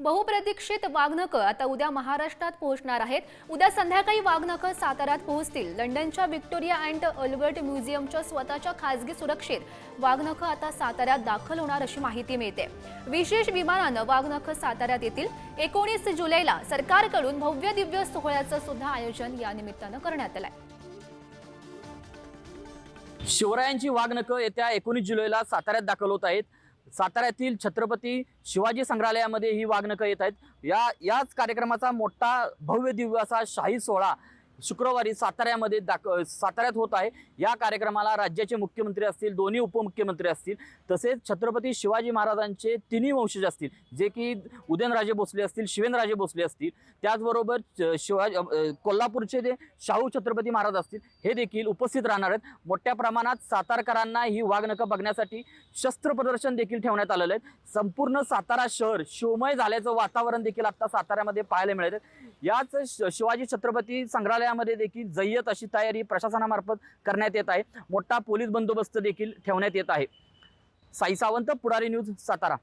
बहुप्रतीक्षित वाघनकं आता उद्या महाराष्ट्रात पोहोचणार आहेत. उद्या संध्याकाळी वाघनकं साताऱ्यात पोहोचतील. लंडनच्या व्हिक्टोरिया अँड अल्बर्ट म्युझियमच्या स्वतःच्या खासगी सुरक्षेत वाघनखं आता साताऱ्यात दाखल होणार अशी माहिती मिळते. विशेष विमानानं वाघनखं साताऱ्यात येतील. एकोणीस जुलैला सरकारकडून भव्य दिव्य सोहळ्याचं सुद्धा आयोजन या निमित्तानं करण्यात आलंय. शिवरायांची वाघनखं येत्या एकोणीस जुलैला साताऱ्यात दाखल होत आहेत. साताऱ्यातील छत्रपती शिवाजी संग्रहालयामध्ये ही वागणकं येत आहेत. या याच कार्यक्रमाचा मोठा भव्य दिव्य असा शाही सोहळा शुक्रवारी साताऱ्यामध्ये दाख साताऱ्यात होत आहे. या कार्यक्रमाला राज्याचे मुख्यमंत्री असतील दोन्ही उपमुख्यमंत्री असतील तसेच छत्रपती शिवाजी महाराजांचे तिन्ही वंशज असतील जे की उदयनराजे भोसले असतील शिवेंद्रराजे भोसले असतील त्याचबरोबर शिवाजी कोल्हापूरचे जे शाहू छत्रपती महाराज असतील हे देखील उपस्थित राहणार आहेत. मोठ्या प्रमाणात सातारकरांना ही वाघनखं बघण्यासाठी शस्त्र प्रदर्शन देखील ठेवण्यात आलेलं आहे. संपूर्ण सातारा शहर शिवमय झाल्याचं वातावरण देखील आता साताऱ्यामध्ये पाहायला मिळत याच श- शिवाजी छत्रपती संग्रहालय कार्यालयामध्ये देखील जय्यत अशी तयारी प्रशासनामार्फत करण्यात येत आहे. मोठा पोलीस बंदोबस्त देखील ठेवण्यात येत आहे. साई सावंत पुढारी न्यूज सातारा.